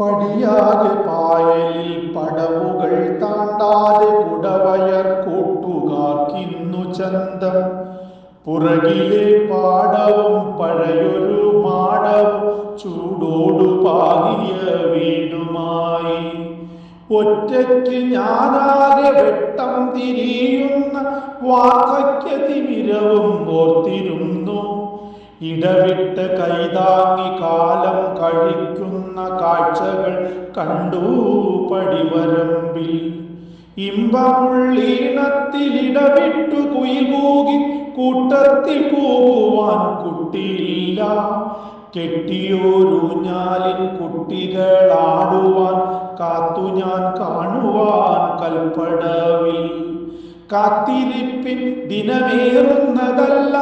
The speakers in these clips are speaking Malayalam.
പടിയാകെ പായലിൽ പടവുകൾ താണ്ടാതെ കുടവയർ കൂട്ടുകാർക്കിന്നു ചന്തം. പുറകിലെ പാടവും പഴയൊരു മാടവും ചൂടോടു പാകിയ വീടുമായി. ഒറ്റയ്ക്ക് ഞാനാകെ വെട്ടം തിരിയുന്ന വാർദ്ധക്യതിമിരവും ഓർത്തിരുന്നു. ഇടവിട്ട് കൈതാങ്ങി കാലം കഴിക്കുന്ന കാഴ്ചകൾ കണ്ടു പടിവരമ്പിൽ. ഇമ്പമുള്ളീണത്തിലിടവിട്ടു കുയിലൂകി കൂട്ടത്തിൽ പോകുവാൻ കുട്ടിയില്ല. കെട്ടിയോരൂഞ്ഞാലിൻ കുട്ടികളാടുവാൻ കാത്തു ഞാൻ കാണുവാൻ കൽപ്പടവിൽ. കാത്തിരിപ്പിൻ ദിനമേറുന്നതല്ല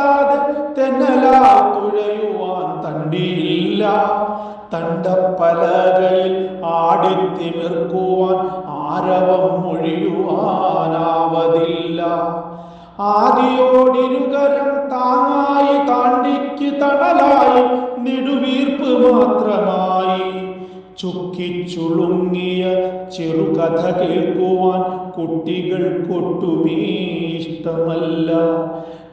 തുഴയുവാൻ തണ്ടിയില്ല തണ്ടപ്പലകയിൽ ആടിത്തിമിർക്കുവാൻ ആരവം മൊഴിയുവാനാവതില്ല. ആദിയോടിരുകരം താങ്ങായി താണ്ടിക്ക് തണലായി നെടുവീർപ്പ് മാത്രമായി. ചുക്കിച്ചുളുങ്ങിയ ചെറുകഥ കേൾക്കുവാൻ കുട്ടികൾക്കൊട്ടുമേ ഇഷ്ടമല്ല.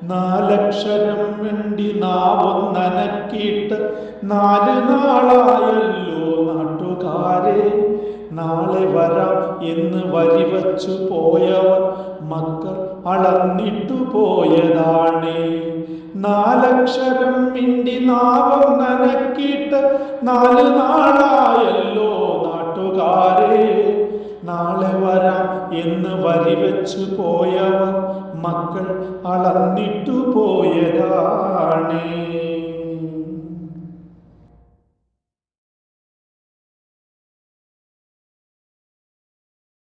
നാലക്ഷരം വേണ്ടി നാവൊന്നനക്കിയിട്ട് നാല് നാളായല്ലോ നാട്ടുകാരെ. നാളെ വരാം എന്ന് വരിവച്ചു പോയവർ മക്കൾ അളന്നിട്ടു പോയതാണേ. നാലക്ഷരം മിണ്ടി നാവം നനക്കിയിട്ട് നാല് നാളായല്ലോ നാട്ടുകാരെ. നാളെ വരാം എന്ന് വരിവെച്ചു പോയവർ മക്കൾ അളന്നിട്ടു പോയതാണേ.